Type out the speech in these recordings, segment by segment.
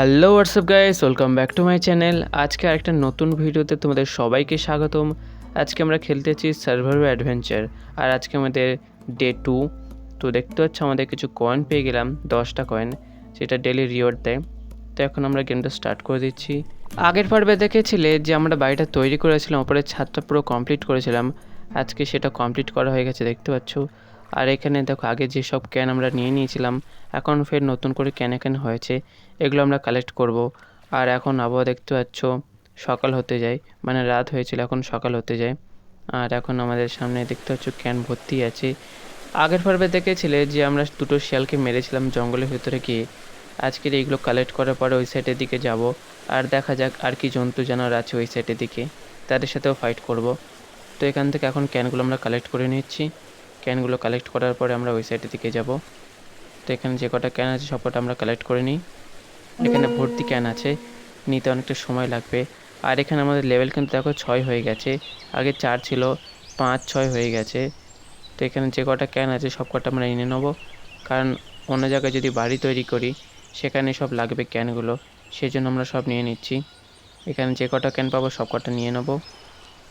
Hello WhatsApp guys welcome back to my channel আজকে আরেকটা নতুন ভিডিওতে তোমাদের সবাইকে স্বাগতম। আজকে আমরা খেলতেছি সার্ভার অ্যাডভেঞ্চার আর আজকে আমাদের ডে টু তো দেখতে পাচ্ছ, আমাদের কিছু কয়েন পেয়ে গেলাম, দশটা কয়েন সেটা ডেলি রিওয়ার্ড দেয়। তো এখন আমরা গেমটা স্টার্ট করে দিচ্ছি। আগের পর্বে দেখেছিলে যে আমরা বাড়িটা তৈরি করেছিলাম ওপরে ছাদটা পুরো কমপ্লিট করেছিলাম। আজকে সেটা কমপ্লিট করা হয়ে গেছে, দেখতে পাচ্ছ। আর এখানে দেখো, আগে যেসব ক্যান আমরা নিয়ে নিয়েছিলাম, এখন ফের নতুন করে ক্যান ক্যান হয়েছে। এগুলো আমরা কালেক্ট করব। আর এখন আবহাওয়া দেখতে পাচ্ছ, সকাল হতে যায় মানে রাত হয়েছিল, এখন সকাল হতে যায়। আর এখন আমাদের সামনে দেখতে পাচ্ছ ক্যান ভর্তি আছে। আগের পর্বে দেখেছিলে যে আমরা দুটো শিয়ালকে মেরেছিলাম জঙ্গলের ভিতরে গিয়ে। আজকের এইগুলো কালেক্ট করার পরে ওই সাইডের দিকে যাব। আর দেখা যাক আর কি জন্তু জানোয়ার আছে ওই সাইডের দিকে। তাদের সাথেও ফাইট করব। তো এখান থেকে এখন ক্যানগুলো আমরা কালেক্ট করে নিচ্ছি। ক্যানগুলো কালেক্ট করার পরে আমরা ওই সাইডের দিকে যাব। তো এখানে যে কটা ক্যান আছে সব কটা আমরা কালেক্ট করে নিই। এখানে ভর্তি ক্যান আছে, নিতে অনেকটা সময় লাগবে। আর এখানে আমাদের লেভেল কিন্তু দেখো ছয় হয়ে গেছে, আগে চার ছিল, পাঁচ, ছয় হয়ে গেছে। তো এখানে যে কটা ক্যান আছে সব কটা আমরা এনে নেব। কারণ অন্য জায়গায় যদি বাড়ি তৈরি করি, সেখানে সব লাগবে ক্যানগুলো সেই জন্য আমরা সব নিয়ে নিচ্ছি। এখানে যে কটা ক্যান পাবো সব কটা নিয়ে নেব।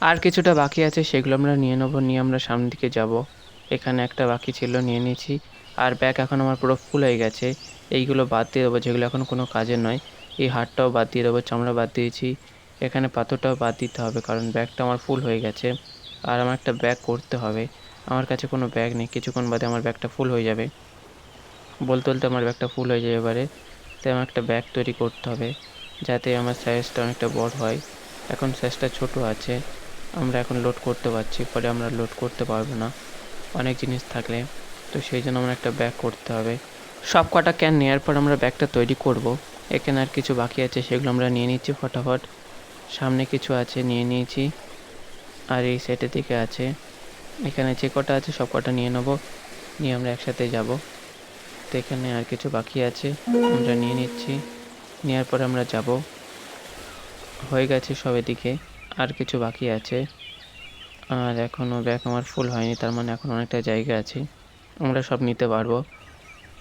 আর কিছুটা বাকি আছে সেগুলো আমরা নিয়ে নেব, নিয়ে আমরা সামনের দিকে যাব। এখানে একটা বাকি ছিল, নিয়ে নিয়েছি। আর ব্যাগ এখন আমার পুরো ফুল হয়ে গেছে। এইগুলো বাদ দিয়ে দেবো, যেগুলো এখন কোনো কাজের নয়। এই হাড়টাও বাদ দিয়ে দেবো, চামড়া বাদ দিয়েছি। এখানে পাথরটাও বাদ দিতে হবে, কারণ ব্যাগটা আমার ফুল হয়ে গেছে। আর আমার একটা ব্যাগ করতে হবে। আমার কাছে কোনো ব্যাগ নেই, কিছুক্ষণ বাদে আমার ব্যাগটা ফুল হয়ে যাবে। বলতে বলতে আমার ব্যাগটা ফুল হয়ে যাবে এবারে। তাই আমার একটা ব্যাগ তৈরি করতে হবে, যাতে আমার সাইজটা অনেকটা বড় হয়। এখন সাইজটা ছোট আছে, আমরা এখন লোড করতে পারছি, পরে আমরা লোড করতে পারব না। অনেক জিনিস থাকলে। তো সেই জন্য আমার একটা ব্যাগ করতে হবে। সব কটা ক্যান নেওয়ার পর আমরা ব্যাগটা তৈরি করব। এখানে আর কিছু বাকি আছে, সেগুলো আমরা নিয়ে নিচ্ছি ফটাফট। সামনে কিছু আছে, নিয়ে নিয়েছি। আর এই সাইডের দিকে আছে। এখানে যে কটা আছে, সব কটা নিয়ে নেব। নিয়ে আমরা একসাথে যাব। তো এখানে আর কিছু বাকি আছে, আমরা নিয়ে নিচ্ছি। নেওয়ার পরে আমরা যাব। হয়ে গেছে সব এদিকে। আর কিছু বাকি আছে। আর এখনও ব্যাগ আমার ফুল হয়নি, তার মানে এখন অনেকটা জায়গা আছে। আমরা সব নিতে পারব।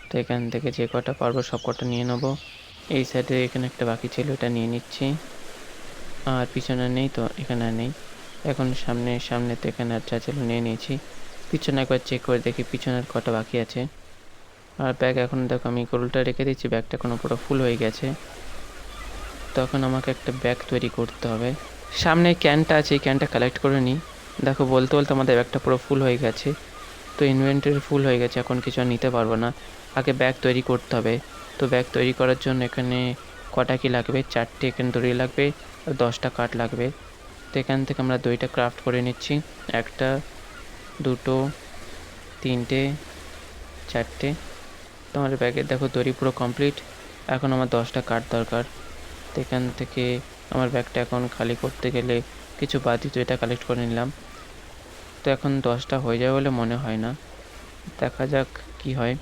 তো এখান থেকে যে কটা পারব, সব কটা নিয়ে নেব। এই সাইডে এখানে একটা বাকি ছিল, এটা নিয়ে নিচ্ছি। আর পিছনে নেই তো, এখানে নেই। এখন সামনে সামনে তো এখানে আর যা ছিল নিয়ে নিয়েছি। পিছনে একবার চেক করে দেখি, পিছনের কটা বাকি আছে। আর ব্যাগ এখন দেখো, আমি গরুলটা রেখে দিচ্ছি ব্যাগটা এখনও পুরো ফুল হয়ে গেছে। তখন আমাকে একটা ব্যাগ তৈরি করতে হবে। সামনে ক্যানটা আছে, এই ক্যানটা কালেক্ট করে নিই। দেখো, বলতে বলতে আমাদের ব্যাগটা পুরো ফুল হয়ে গেছে। তো ইনভেন্টারি ফুল হয়ে গেছে, এখন কিছু আর নিতে পারব না। আগে ব্যাগ তৈরি করতে হবে। তো ব্যাগ তৈরি করার জন্য এখানে কটা কি লাগবে? চারটে এখানে দড়ি লাগবে, আর দশটা কাঠ লাগবে। তো এখান থেকে আমরা দইটা ক্রাফট করে নিচ্ছি। একটা, দুটো, তিনটে, চারটে। তোমার ব্যাগের দেখো দড়ি পুরো কমপ্লিট এখন আমার দশটা কাঠ দরকার। তো এখান থেকে আমার ব্যাগটা এখন খালি করতে গেলে কিছু বাদি তো এটা কালেক্ট করে নিলাম। তো এখন দশটা হয়ে যাবে বলে মনে হয় না। দেখা যাক কি হয়।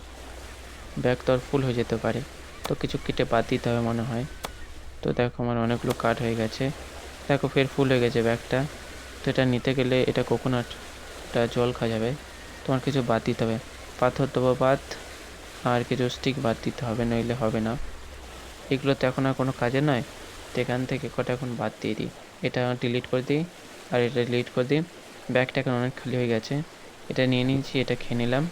ব্যাগ তো আর ফুল হয়ে যেতে পারে। তো কিছু কেটে বাদ দিতে হবে মনে হয়। তো দেখো আমার অনেকগুলো কাঠ হয়ে গেছে। দেখো ফের ফুল হয়ে গেছে ব্যাগটা। তো এটা নিতে গেলে এটা কোকোনাটটা জল খাওয়া যাবে। তোমার কিছু বাদ দিতে হবে। পাথর দেবো বাদ। আর কিছু স্টিক বাদ দিতে হবে, নইলে হবে না। এগুলো তো এখন আর কোনো কাজে নয়। তো এখান থেকে কটা এখন বাদ দিয়ে দিই। এটা ডিলিট করে দিই। আর এটা ডিলিট করে দিই। ব্যাগটা এখন অনেক খালি হয়ে গেছে। এটা নিয়ে নিয়েছি, এটা খেয়ে নিলাম।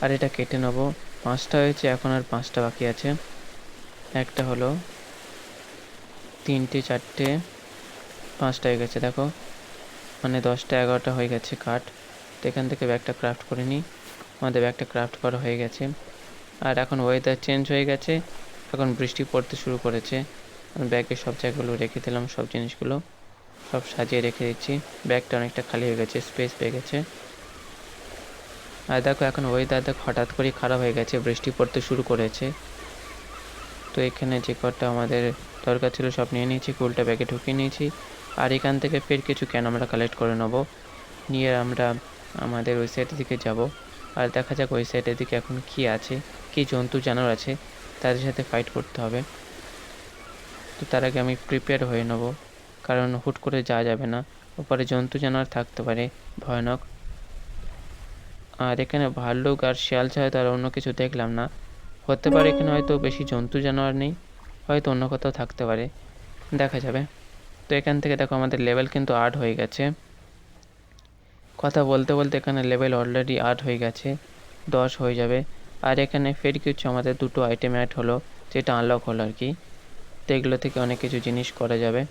আর এটা কেটে নেব। পাঁচটা হয়েছে, এখন আর পাঁচটা বাকি আছে। একটা হলো তিনটে, চারটে, পাঁচটা হয়ে গেছে, দেখো। মানে দশটা, এগারোটা হয়ে গেছে কাঠ তো এখান থেকে ব্যাগটা ক্রাফট করে নিই। আমাদের ব্যাগটা ক্রাফট করা হয়ে গেছে। আর এখন ওয়েদার চেঞ্জ হয়ে গেছে। এখন বৃষ্টি পড়তে শুরু করেছে। ব্যাগে সব জায়গাগুলো রেখে দিলাম, সব জিনিসগুলো। সব সাজিয়ে রেখে দিচ্ছি। ব্যাগটা অনেকটা খালি হয়ে গেছে স্পেস পেয়ে গেছে। আর দেখো, এখন ওয়েদার দেখো, হঠাৎ করেই খারাপ হয়ে গেছে, বৃষ্টি পড়তে শুরু করেছে। তো এখানে যে কটা আমাদের দরকার ছিল সব নিয়ে নিয়েছি, কুলটা ব্যাগে ঢুকিয়ে নিয়েছি। আর এখান থেকে ফের কিছু ক্যান আমরা কালেক্ট করে নেব? নিয়ে আমরা আমাদের ওই দিকে যাব। আর দেখা যাক ওই দিকে এখন কি আছে, কি জন্তু জানোয়ার আছে, তাদের সাথে ফাইট করতে হবে। তো তার আগে আমি প্রিপেয়ার হয়ে নেব। কারণ হুট করে যাওয়া যাবে না। ওপরে জন্তু জানোয়ার থাকতে পারে। ভয়ানক। আর এখানে ভাল্লুক আর শিয়াল ছাড়া তার অন্য কিছু দেখলাম না। হতে পারে এখানে হয়তো বেশি জন্তু জানোয়ার নেই। হয়তো অন্য কোথাও থাকতে পারে। দেখা যাবে। তো এখান থেকে দেখো আমাদের লেভেল কিন্তু আট হয়ে গেছে। কথা বলতে বলতে এখানে লেভেল অলরেডি আট হয়ে গেছে। দশ হয়ে যাবে। আর এখানে ফের কিছু আমাদের দুটো আইটেম অ্যাড হলো, যেটা আনলক হলো আর কি। তো এগুলো থেকে অনেক কিছু জিনিস করা যাবে।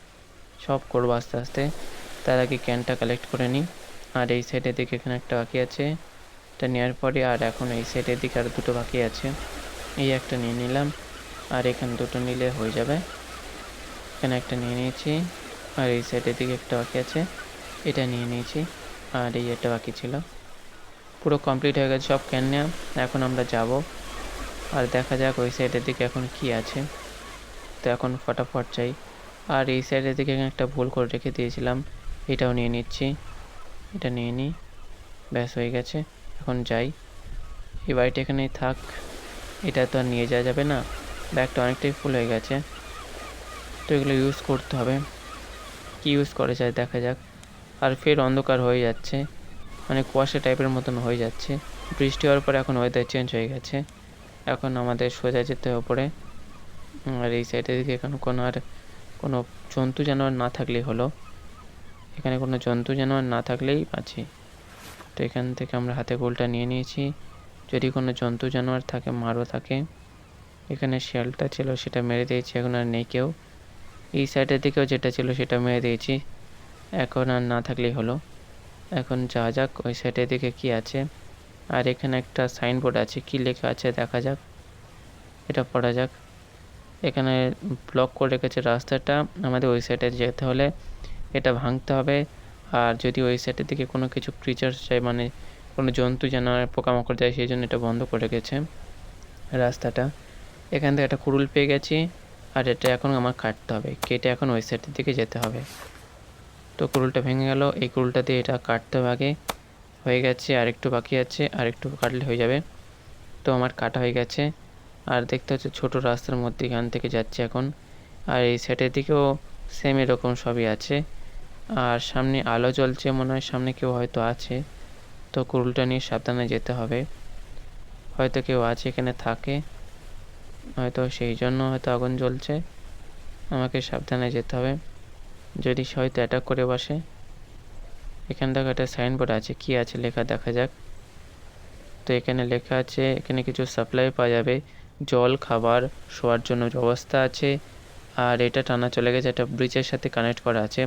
সব করব আস্তে আস্তে। তার আগে ক্যানটা কালেক্ট করে নিই। আর এই সাইডের দিকে এখানে একটা বাকি আছে। এটা নেওয়ার পরে আর এখন এই সাইডের দিকে আর দুটো বাকি আছে। এই একটা নিয়ে নিলাম। আর এখানে দুটো নিলে হয়ে যাবে। এখানে একটা নিয়ে নিয়েছি। আর এই সাইডের দিকে একটা বাকি আছে। এটা নিয়ে নিয়েছি। আর এই একটা বাকি ছিল। পুরো কমপ্লিট হয়ে গেছে সব ক্যান নেওয়া। এখন আমরা যাব। আর দেখা যাক ওই সাইডের দিকে এখন কি আছে। তো এখন ফটাফট চাই আর এই সাইডের দিকে একটা ভুল করে রেখে দিয়েছিলাম। এটাও নিয়ে নিচ্ছি। এটা নিয়ে নিই ব্যাস, হয়ে গেছে। এখন যাই। এই বাড়িটা এখানেই থাক। এটা তো আর নিয়ে যাওয়া যাবে না। ব্যাগটা অনেকটাই ফুল হয়ে গেছে। তো এগুলো ইউজ করতে হবে। কি ইউজ করে যায় দেখা যাক। আর ফের অন্ধকার হয়ে যাচ্ছে। মানে কুয়াশা টাইপের মতন হয়ে যাচ্ছে। বৃষ্টি হওয়ার পরে এখন ওয়েদার চেঞ্জ হয়ে গেছে। এখন আমাদের সোজা যেতে হবে ওপরে আর এই সাইডের দিকে এখন কোনো আর কোনো জন্তু জানোয়ার না থাকলেই হলো। এখানে কোনো জন্তু জানোয়ার না থাকলেই আছি তো এখান থেকে আমরা হাতে গোলটা নিয়ে নিয়েছি। যদি কোনো জন্তু জানোয়ার থাকে, মারও থাকে, এখানে শিয়ালটা ছিল সেটা মেরে দিয়েছি, এখন আর নেই কেউ। এই সাইডের দিকেও যেটা ছিল সেটা মেরে দিয়েছি, এখন আর না থাকলেই হলো। এখন যা যাক, ওই সাইডের দিকে কি আছে। আর এখানে একটা সাইনবোর্ড আছে, কি লেখা আছে দেখা যাক। এটা পড়া যাক। এখানে ব্লক করে রেখেছে রাস্তাটা। আমাদের ওই সাইডে যেতে হলে এটা ভাঙতে হবে। আর যদি ওই সাইডের দিকে কোনো কিছু ক্রিচার্স যায় মানে কোনো জন্তু জানোয়ার পোকামাকড় যায়, সেই জন্য এটা বন্ধ করে রেখেছে রাস্তাটা। এখান থেকে একটা কুড়ুল পেয়ে গেছি। আর এটা এখন আমার কাটতে হবে। কেটে এখন ওই সাইডের দিকে যেতে হবে। তো কুড়ুলটা ভেঙে গেল। এই কুড়ুলটা দিয়ে এটা কাটতে হবে আগে। হয়ে গেছে আর একটু বাকি আছে আর একটু কাটলে হয়ে যাবে। তো আমার কাটা হয়ে গেছে। আর দেখতে হচ্ছে ছোটো রাস্তার মধ্যে এখান থেকে যাচ্ছে এখন। আর এই সাইডের দিকেও সেম এরকম সবই আছে। আর সামনে আলো জ্বলছে মনে হয়, সামনে কেউ হয়তো আছে। তো কুরুলটা নিয়ে সাবধানে যেতে হবে। হয়তো কেউ আছে এখানে থাকে। হয়তো সেই জন্য হয়তো আগুন জ্বলছে। আমাকে সাবধানে যেতে হবে। যদি সে হয়তো অ্যাটাক করে বসে। এখান থেকে একটা সাইনবোর্ড আছে, কি আছে লেখা দেখা যাক। তো এখানে লেখা আছে, এখানে কিছু সাপ্লাই পাওয়া যাবে। জল, খাবার শোয়ার জন্য ব্যবস্থা আছে। আর এটা টানা চলে গেছে, একটা ব্রিজের সাথে কানেক্ট করা আছে।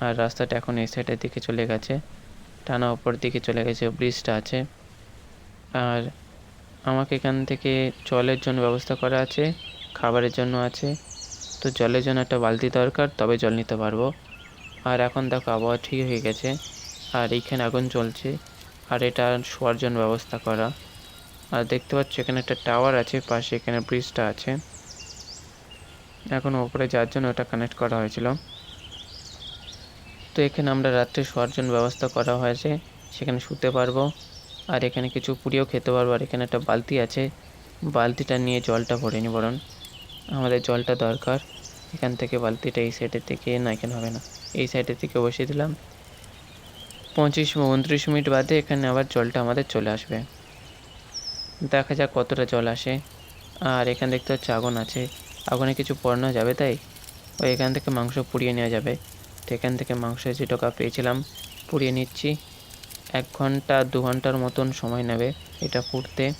আর রাস্তাটা এখন এই সাইডের দিকে চলে গেছে। টানা ওপর দিকে চলে গেছে ব্রিজটা আছে। আর আমাকে এখান থেকে জলের জন্য ব্যবস্থা করা আছে, খাবারের জন্য আছে। তো জলের জন্য একটা বালতি দরকার, তবে জল নিতে পারব। আর এখন দেখো আবহাওয়া ঠিক হয়ে গেছে। আর এইখানে আগুন চলছে আর এটা শোয়ার জন্য ব্যবস্থা করা। আর দেখতে পাচ্ছ এখানে একটা টাওয়ার আছে, পাশে এখানে ব্রিজটা আছে। এখন ওপরে যাওয়ার জন্য ওটা কানেক্ট করা হয়েছিল। তো এখানে আমরা রাত্রে শোয়ার জন্য ব্যবস্থা করা হয়েছে, সেখানে শুতে পারব। আর এখানে কিছু পুড়িয়েও খেতে পারব, আর এখানে একটা বালতি আছে। বালতিটা নিয়ে জলটা ভরে নি বরং আমাদের জলটা দরকার। এখান থেকে বালতিটা এই সাইডের থেকে, না, এখানে হবে না। এই সাইডের থেকে বসিয়ে দিলাম। পঁচিশ উনত্রিশ মিনিট বাদে এখানে আবার জলটা আমাদের চলে আসবে। দেখা যাক কতটা জল আসে। আর এখানে দেখতে হচ্ছে আগুন আছে। আগুনে কিছু পড়ানো যাবে তাই? ওই এখান থেকে মাংস পুড়িয়ে নেওয়া যাবে। তো এখান থেকে মাংস যে টাকা পেয়েছিলাম, পুড়িয়ে নিচ্ছি। এক ঘণ্টা, দু ঘণ্টার মতন সময় নেবে এটা পুড়তে।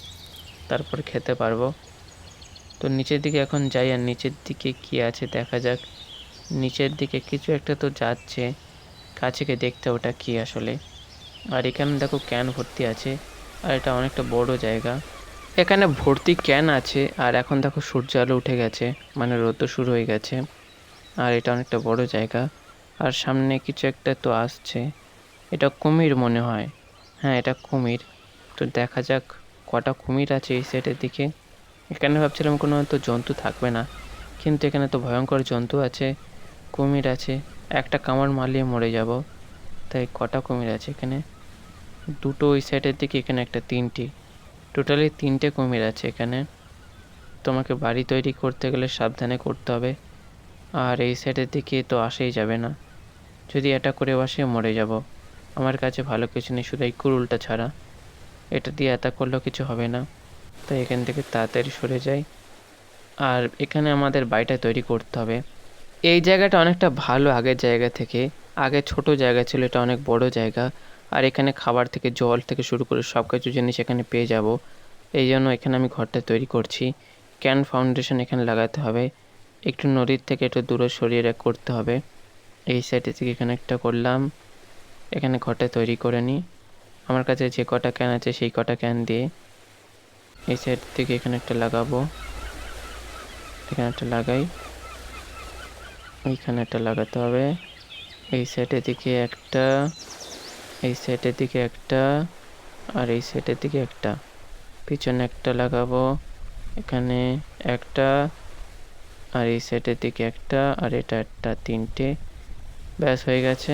তারপর খেতে পারব। তো নিচের দিকে এখন যাই আর নিচের দিকে কি আছে দেখা যাক। নিচের দিকে কিছু একটা তো যাচ্ছে। কাছে গিয়ে দেখতে ওটা কি আসলে। আর এখানে দেখো ক্যান ভর্তি আছে। আর এটা অনেকটা বড় জায়গা। এখানে ভর্তি ক্যান আছে, আর এখন দেখো সূর্য আলো উঠে গেছে মানে রোদ শুরু হয়ে গেছে, আর এটা অনেকটা বড় জায়গা, আর সামনে কিছু একটা তো আসছে, এটা কুমির মনে হয় হ্যাঁ এটা কুমির, তো দেখা যাক কটা কুমির আছে এই সাইডের দিকে, এখানে ভাবছিলাম কোনো তো জন্তু থাকবে না, কিন্তু এখানে তো ভয়ঙ্কর জন্তু আছে, কুমির আছে, একটা কামড় মারলে মরে যাব, তাই কটা কুমির আছে এখানে, দুটো ওই সাইডের দিকে, এখানে একটা তিনটি টোটালি তিনটে কুমির আছে এখানে। তোমাকে বাড়ি তৈরি করতে গেলে সাবধানে করতে হবে। আর এই সাইডের দিকে তো আসেই যাবে না। যদি এটা করে বসে, মরে যাব। আমার কাছে ভালো কিছু নেই, শুধু এই কুরুলটা ছাড়া। এটা দিয়ে এটা করলেও কিছু হবে না। তো এখান থেকে তাড়াতাড়ি সরে যাই। আর এখানে আমাদের বাড়িটা তৈরি করতে হবে। এই জায়গাটা অনেকটা ভালো আগের জায়গা থেকে। আগে ছোট জায়গা ছিল, এটা অনেক বড় জায়গা। আর এখানে খাবার থেকে জল থেকে শুরু করে সব কিছু জিনিস এখানে পেয়ে যাব। এই জন্য এখানে আমি ঘরটা তৈরি করছি। ক্যান ফাউন্ডেশন এখানে লাগাতে হবে। একটু নদীর থেকে একটু দূরে সরিয়ে করতে হবে। এই সাইডে থেকে এখানে একটা করলাম। এখানে ঘরটা তৈরি করে নিই। আমার কাছে যে কটা ক্যান আছে সেই কটা ক্যান দিয়ে এই সাইড থেকে এখানে একটা লাগাবো। এখানে একটা লাগাই। এইখানে একটা লাগাতে হবে। এই সাইডের দিকে একটা এই সাইডের দিকে একটা আর এই সাইডের দিকে একটা। পিছনে একটা লাগাবো, এখানে একটা আর এই সাইডের দিকে একটা আর এটা একটা, তিনটে। ব্যাস, হয়ে গেছে।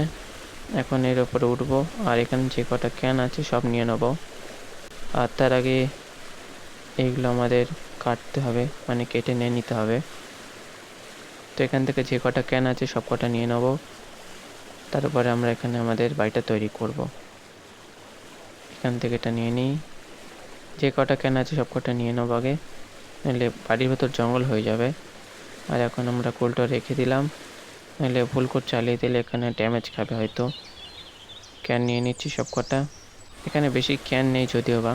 এখন এর ওপরে উঠবো আর এখানে যে কটা ক্যান আছে সব নিয়ে নেব। আর তার আগে এইগুলো আমাদের কাটতে হবে মানে কেটে নিয়ে নিতে হবে। তো এখান থেকে যে কটা ক্যান আছে সব কটা নিয়ে নেব। তারপরে আমরা এখানে আমাদের বাড়িটা তৈরি করব। এখান থেকে এটা নিয়ে নিই। যে কটা ক্যান আছে সব কটা নিয়ে নেব আগে। নাহলে বাড়ির ভেতর জঙ্গল হয়ে যাবে। আর এখন আমরা কোলটা রেখে দিলাম। নাহলে ভুল করে চালিয়ে দিলে এখানে ড্যামেজ খাবে হয়তো। ক্যান নিয়ে নিচ্ছি সব কটা। এখানে বেশি ক্যান নেই যদিও বা।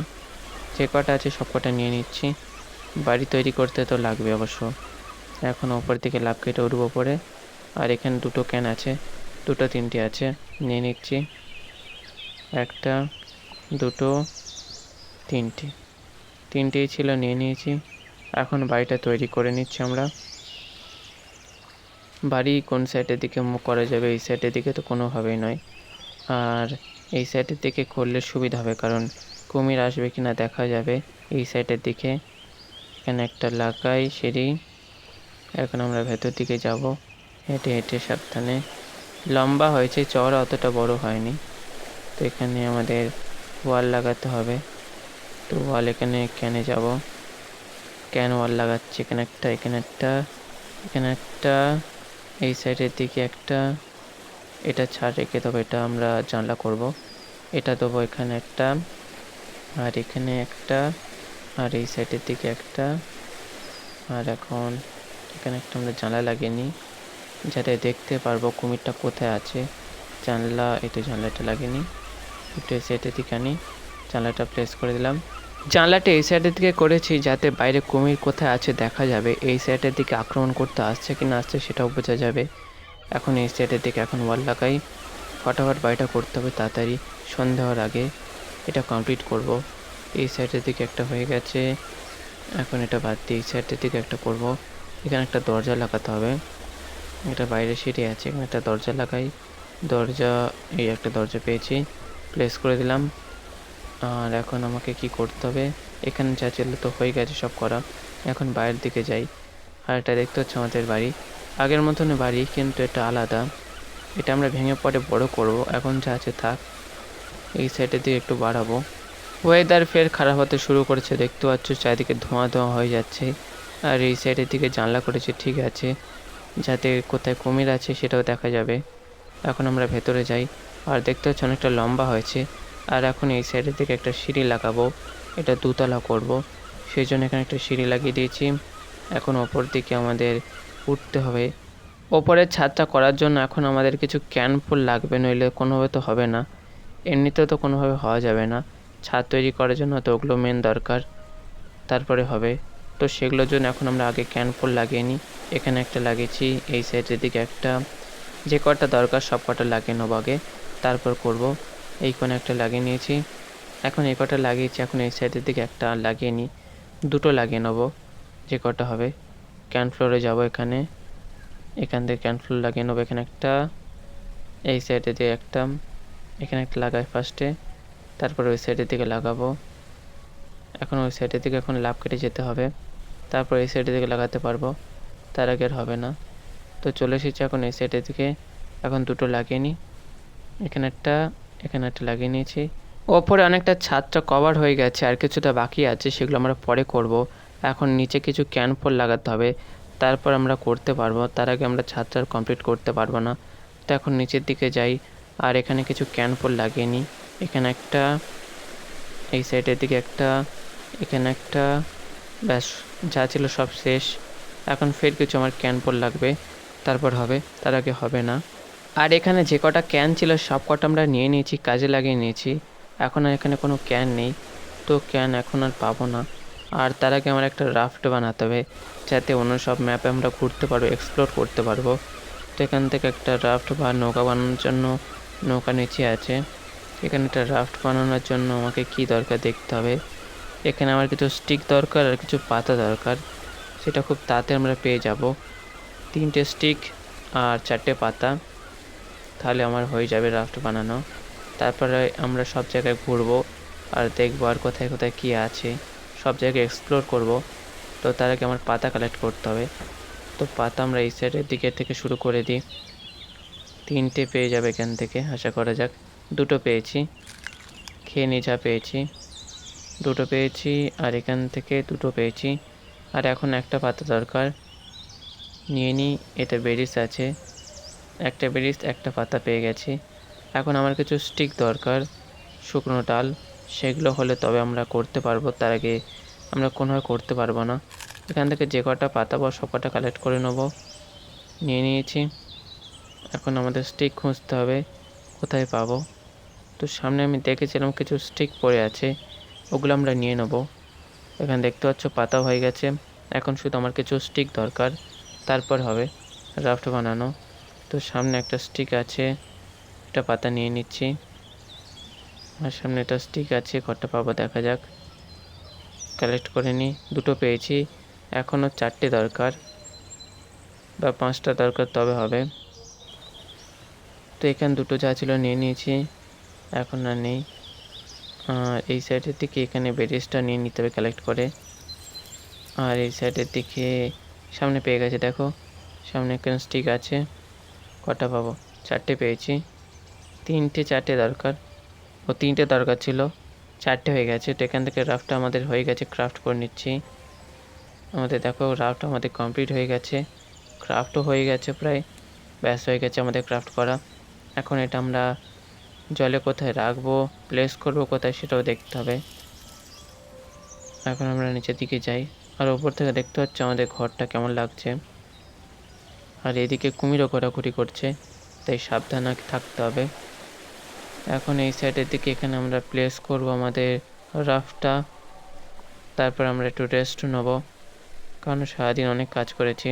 যে কটা আছে সব কটা নিয়ে নিচ্ছি। বাড়ি তৈরি করতে তো লাগবে অবশ্য। এখন ওপর দিকে লাভ কেটে উঠবো পরে। আর এখানে দুটো ক্যান আছে। দুটো, তিনটে আছে। নিয়ে নিচ্ছি। একটা, দুটো, তিনটে। তিনটেই ছিল, নিয়ে নিয়েছি। এখন বাড়িটা তৈরি করে নিচ্ছি আমরা। বাড়ি কোন সাইডের দিকে মুখ করা যাবে? এই সাইডের দিকে তো কোনোভাবেই নয়। আর এই সাইডের দিকে করলে সুবিধা হবে, কারণ কুমির আসবে কি না দেখা যাবে। এই সাইডের দিকে এখানে একটা লাগাই সিঁড়ি। এখন আমরা ভেতর দিকে যাব। হেঁটে হেঁটে সাবধানে। লম্বা হয়েছে চওড়া অতটা বড় হয়নি। তো এখানে আমাদের ওয়াল লাগাতে হবে। তো ওয়াল এখানে ক্যানে যাব। ক্যান ওয়াল লাগাচ্ছি? এখানে একটা এখানে একটা এখানে একটা, এই সাইডের দিকে একটা। এটা ছাড় রেখে দেবো, এটা আমরা জানলা করব। এটা দেবো এখানে একটা, আর এখানে একটা, আর এই সাইডের দিকে একটা। আর এখন এখানে একটা আমরা জানলা লাগিয়ে নিই। যাতে দেখতে পারব, কুমিরটা কোথায় আছে? জানলা, এই তো জানলাটা লাগেনি। একটু এই সাইডের দিকে আনি। জানলাটা প্লেস করে দিলাম। জানলাটা এই সাইডের দিকে করেছি যাতে বাইরে কুমির কোথায় আছে দেখা যাবে। এই সাইডের দিকে আক্রমণ করতে আসছে কি না আসছে সেটাও বোঝা যাবে। এখন এই সাইডের দিকে এখন ওয়াল লাগাই। ফটাফট বাড়িটা করতে হবে তাড়াতাড়ি। সন্ধ্যা হওয়ার আগে এটা কমপ্লিট করব। এই সাইডের দিকে একটা হয়ে গেছে। এখন এটা বাদ দিয়ে এই সাইডের দিকে একটা করব। এখানে একটা দরজা লাগাতে হবে। এটা বাইরে সিঁড়ি আছে এখানে একটা দরজা লাগাই। দরজা, এই একটা দরজা পেয়েছি প্লেস করে দিলাম। আর এখন আমাকে কি করতে হবে? এখানে যা ছিল তো হয়ে গেছে সব করা। এখন বাইরের দিকে যাই। আর এটা দেখতে হচ্ছে আমাদের বাড়ি। আগের মতন বাড়ি, কিন্তু এটা আলাদা। এটা আমরা ভেঙে পরে বড় করব। এখন যা আছে থাক। এই সাইডের দিকে একটু বাড়াবো। ওয়েদার ফের খারাপ হতে শুরু করেছে। দেখতে পাচ্ছ চারিদিকে ধোঁয়া ধোঁয়া হয়ে যাচ্ছে। আর এই সাইডের দিকে জানলা করেছে। ঠিক আছে। যাতে কোথায় কুমির আছে সেটাও দেখা যাবে। এখন আমরা ভেতরে যাই। আর দেখতে হচ্ছে অনেকটা লম্বা হয়েছে। আর এখন এই সাইডের দিকে একটা সিঁড়ি লাগাবো। এটা দুতলা করব। সেই জন্য এখানে একটা সিঁড়ি লাগিয়ে দিয়েছি। এখন ওপর দিকে আমাদের উঠতে হবে। ওপরের ছাদটা করার জন্য এখন আমাদের কিছু ক্যান ফুল লাগবে, নইলে কোনোভাবে তো হবে না। এমনিতেও তো কোনোভাবে হওয়া যাবে না। ছাদ তৈরি করার জন্য তো ওগুলো মেন দরকার। তারপরে হবে তো সেগুলোর জন্য এখন আমরা আগে ক্যান ফুল লাগিয়ে নিই। এখানে একটা লাগিয়েছি, এই সাইডের দিকে একটা। যে কটা দরকার সব কটা লাগিয়ে নেব আগে। তারপর করব। এই কোণে একটা লাগিয়ে নিয়েছি। এখন এই কটা লাগিয়েছি, এখন এই সাইডের দিকে একটা লাগিয়ে নিই। দুটো লাগিয়ে নেব, যে কটা হবে। ক্যান ফ্লোরে যাব এখানে। এখান থেকে ক্যান ফ্লোর লাগিয়ে নেব এখানে একটা। এই সাইডে দিয়ে একটা। এখানে একটা লাগাই ফার্স্টে তারপর ওই সাইডের দিকে লাগাবো। এখন ওই সাইডের দিকে এখন লাভ কেটে যেতে হবে। তারপর এই সাইডের দিকে লাগাতে পারব। তার আগে আর হবে না। তো চলে এসেছি এখন এই সাইডের দিকে। এখন দুটো লাগিয়ে নিই। এখানে একটা এখানে একটা লাগিয়ে নিয়েছি। ওপরে অনেকটা ছাদটা কভার হয়ে গেছে, আর কিছুটা বাকি আছে, সেগুলো আমরা পরে করব। এখন নিচে কিছু ক্যান ফোল লাগাতে হবে। তারপর আমরা করতে পারব। তার আগে আমরা ছাদটা কমপ্লিট করতে পারব না। তো এখন নিচের দিকে যাই। আর এখানে কিছু ক্যান ফোল লাগিয়ে নিই। এখানে একটা, এই সাইডের দিকে একটা এখানে একটা, ব্যাস, যা ছিল সব শেষ। এখন ফের কিছু আমার ক্যানপোল লাগবে। তারপর হবে, তার আগে হবে না। আর এখানে যে কটা ক্যান ছিল, সব কটা আমরা নিয়ে নিয়েছি, কাজে লাগিয়ে নিয়েছি। এখন আর এখানে কোনো ক্যান নেই। তো ক্যান এখন আর পাবো না। আর তার আগে আমার একটা রাফট বানাতে হবে, যাতে অন্য সব ম্যাপে আমরা ঘুরতে পারব এক্সপ্লোর করতে পারব। তো এখান থেকে একটা রাফট বা নৌকা বানানোর জন্য নৌকা নিচে আছে। এখানে একটা রাফট বানানোর জন্য আমাকে কি দরকার দেখতে হবে? এখানে আমার কিছু স্টিক দরকার আর কিছু পাতা দরকার। সেটা খুব তাড়াতাড়ি আমরা পেয়ে যাব। তিনটে স্টিক আর চারটে পাতা, তাহলে আমার হয়ে যাবে রাফট বানানো। তারপরে আমরা সব জায়গায় ঘুরবো আর দেখব আর কোথায় কোথায় কী আছে। সব জায়গায় এক্সপ্লোর করব। তো তার আগে আমার পাতা কালেক্ট করতে হবে। তো পাতা আমরা এই সাইডের দিকে থেকে শুরু করে দিই। তিনটে পেয়ে যাবে এখান থেকে, আশা করা যাক। দুটো পেয়েছি। খেয়ে নিয়ে যা পেয়েছি। দুটো পেয়েছি, আর এখান থেকে দুটো পেয়েছি। আর এখন একটা পাতা দরকার। নিয়ে নিই এটা বেরিস আছে। একটা বেরিস, একটা পাতা পেয়ে গেছি। এখন আমার কিছু স্টিক দরকার, শুকনো ডাল। সেগুলো হলে তবে আমরা করতে পারব, তার আগে আমরা কোনোভাবে করতে পারব না। এখান থেকে যে কটা পাতা বা সব কটা কালেক্ট করে নেব। নিয়ে নিয়েছি। এখন আমাদের স্টিক খুঁজতে হবে, কোথায় পাবো? তো সামনে আমি দেখেছিলাম কিছু স্টিক পড়ে আছে। ওগুলো আমরা নিয়ে নেব। এখানে দেখতে পাচ্ছ পাতা হয়ে গেছে। এখন শুধু আমার কিছু স্টিক দরকার। তারপর হবে রাফট বানানো। তো সামনে একটা স্টিক আছে। একটা পাতা নিয়ে নিচ্ছি। আর সামনে একটা স্টিক আছে কটা পাবো, দেখা যাক। কালেক্ট করে নিই দুটো পেয়েছি। এখনও চারটে দরকার। বা পাঁচটা দরকার তবে হবে। তো এখানে দুটো যা ছিল নিয়ে নিয়েছি। এখন আর নেই। এই সাইডের দিকে এখানে বেরিসটা নিয়ে নিতে হবে কালেক্ট করে। আর এই সাইডের দিকে সামনে পেয়ে গেছে, দেখো। সামনে এখানে স্টিক আছে। কটা পাবো? চারটে পেয়েছি। তিনটে চারটে দরকার। ও, তিনটে দরকার ছিল। চারটে হয়ে গেছে। তো এখান থেকে রাফটা আমাদের হয়ে গেছে ক্রাফট করে নিচ্ছি। আমাদের দেখো রাফট আমাদের কমপ্লিট হয়ে গেছে। ক্রাফটও হয়ে গেছে প্রায়। ব্যাস, হয়ে গেছে আমাদের ক্রাফট করা। এখন এটা আমরা জলে কোথায় রাখব প্লেস করব কোথায় সেটাও দেখতে হবে। এখন আমরা নিচের দিকে যাই। আর ওপর থেকে দেখতে পাচ্ছি আমাদের ঘরটা কেমন লাগছে। আর এদিকে কুমিরও ঘোরাঘুরি করছে, তাই সাবধানে থাকতে হবে। এখন এই সাইডের দিকে এখানে আমরা প্লেস করব আমাদের রাফটা তারপর আমরা একটু রেস্ট নেব। কারণ সারাদিন অনেক কাজ করেছি।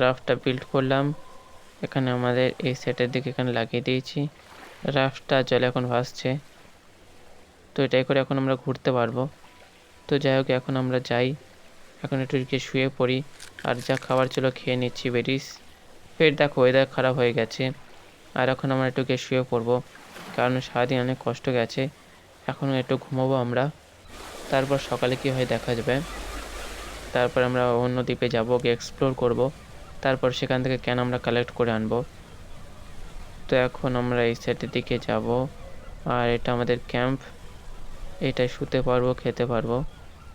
রাফটা বিল্ড করলাম। এখানে আমাদের এই সেটের দিকে এখানে লাগিয়ে দিয়েছি। রাফটা জলে এখন ভাসছে। তো এটাই করে এখন আমরা ঘুরতে পারব। তো যাই হোক, এখন আমরা যাই। এখন একটু গিয়ে শুয়ে পড়ি। আর যা খাবার ছিল খেয়ে নিচ্ছি, বেরিস। ফের দেখো ওয়েদার খারাপ হয়ে গেছে। আর এখন আমরা একটু গিয়ে শুয়ে পড়ব। কারণ সারাদিন অনেক কষ্ট গেছে। এখনও একটু ঘুমাবো আমরা। তারপর সকালে কী হয় দেখা যাবে। তারপর আমরা অন্য দ্বীপে যাব, গিয়ে এক্সপ্লোর করব। তারপর সেখান থেকে কেন আমরা কালেক্ট করে আনব। তো এখন আমরা এই সাইডের দিকে যাব। আর এটা আমাদের ক্যাম্প এটাই শুতে পারব, খেতে পারব।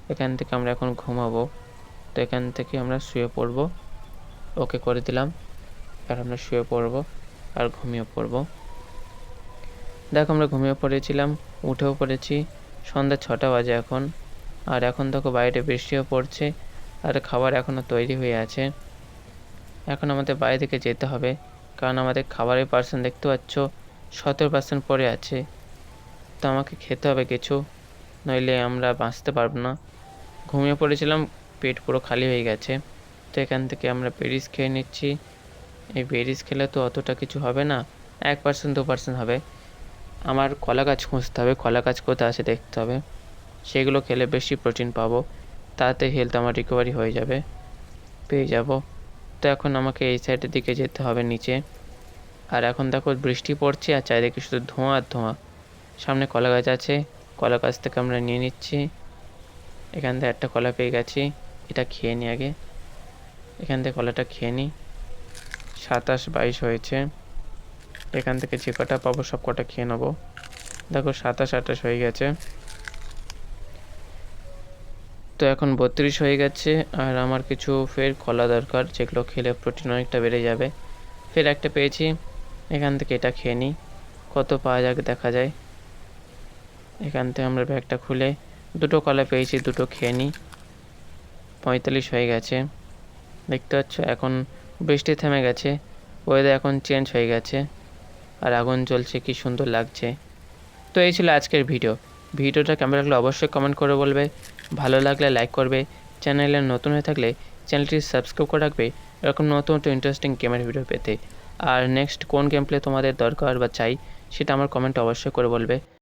এখান থেকে আমরা এখন ঘুমাবো। তো এখান থেকে আমরা শুয়ে পড়ব। ওকে করে দিলাম। আর আমরা শুয়ে পড়ব আর ঘুমিয়ে পড়ব। দেখো আমরা ঘুমিয়ে পড়েছিলাম, উঠেও পড়েছি। সন্ধ্যা ছটা বাজে এখন। আর এখন দেখো বাইরে বৃষ্টিও পড়ছে। আর খাবার এখনও তৈরি হয়ে আছে। এখন আমাদের বাইরে থেকে যেতে হবে। কারণ আমাদের খাবারের পার্সেন্ট দেখতে পাচ্ছ, সতেরো পার্সেন্ট পড়ে আছে। তো আমাকে খেতে হবে কিছু, নইলে আমরা বাঁচতে পারব না। ঘুমিয়ে পড়েছিলাম, পেট পুরো খালি হয়ে গেছে। তো এখান থেকে আমরা বেরিস খেয়ে নিচ্ছি। এই বেরিস খেলে তো অতটা কিছু হবে না, এক পার্সেন্ট দু পার্সেন্ট হবে। আমার কলা গাছ খুঁজতে হবে, কলা গাছ কোথায় আছে দেখতে হবে। সেগুলো খেলে বেশি প্রোটিন পাবো, তাতে হেলথ আমার রিকভারি হয়ে যাবে। পেয়ে যাব। তো এখন আমাকে এই সাইডের দিকে যেতে হবে নিচে। আর এখন দেখো বৃষ্টি পড়ছে আর চারিদিকে শুধু ধোঁয়া আর ধোঁয়া। সামনে কলা গাছ আছে, কলা গাছ থেকে আমরা নিয়ে নিচ্ছি। এখান থেকে একটা কলা পেয়ে গেছি, এটা খেয়ে নিই আগে। এখান থেকে কলাটা খেয়ে নিই সাতাশ, বাইশ হয়েছে। এখান থেকে যে কটা পাবো সব কটা খেয়ে নেব। দেখো সাতাশ, আঠাশ হয়ে গেছে। তো এখন বত্রিশ হয়ে গেছে, আর আমার কিছু ফের কলা দরকার, যেগুলো খেলে প্রোটিন অনেকটা বেড়ে যাবে। ফের একটা পেয়েছি, এখান থেকে এটা খেয়ে নিই, কত পাওয়া যাক দেখা যায়। এখান থেকে আমরা ব্যাগটা খুলে দুটো কলা পেয়েছি, দুটো খেয়ে নিই। পঁয়তাল্লিশ হয়ে গেছে, দেখতে পাচ্ছ এখন বৃষ্টি থেমে গেছে ওয়েদার এখন চেঞ্জ হয়ে গেছে, আর আগুন জ্বলছে, কি সুন্দর লাগছে। তো এই ছিল আজকের ভিডিও ভিডিওটা কেমন লাগল অবশ্যই কমেন্ট করে বলবে। ভালো লাগলে লাইক করবে চ্যানেলে নতুন হয়ে থাকলে চ্যানেলটি সাবস্ক্রাইব করে রাখবে, এরকম নতুন নতুন ইন্টারেস্টিং গেমের ভিডিও পেতে। আর নেক্সট কোন গেম প্লে তোমাদের দরকার বা চাই, সেটা আমার কমেন্ট অবশ্যই করে বলবে।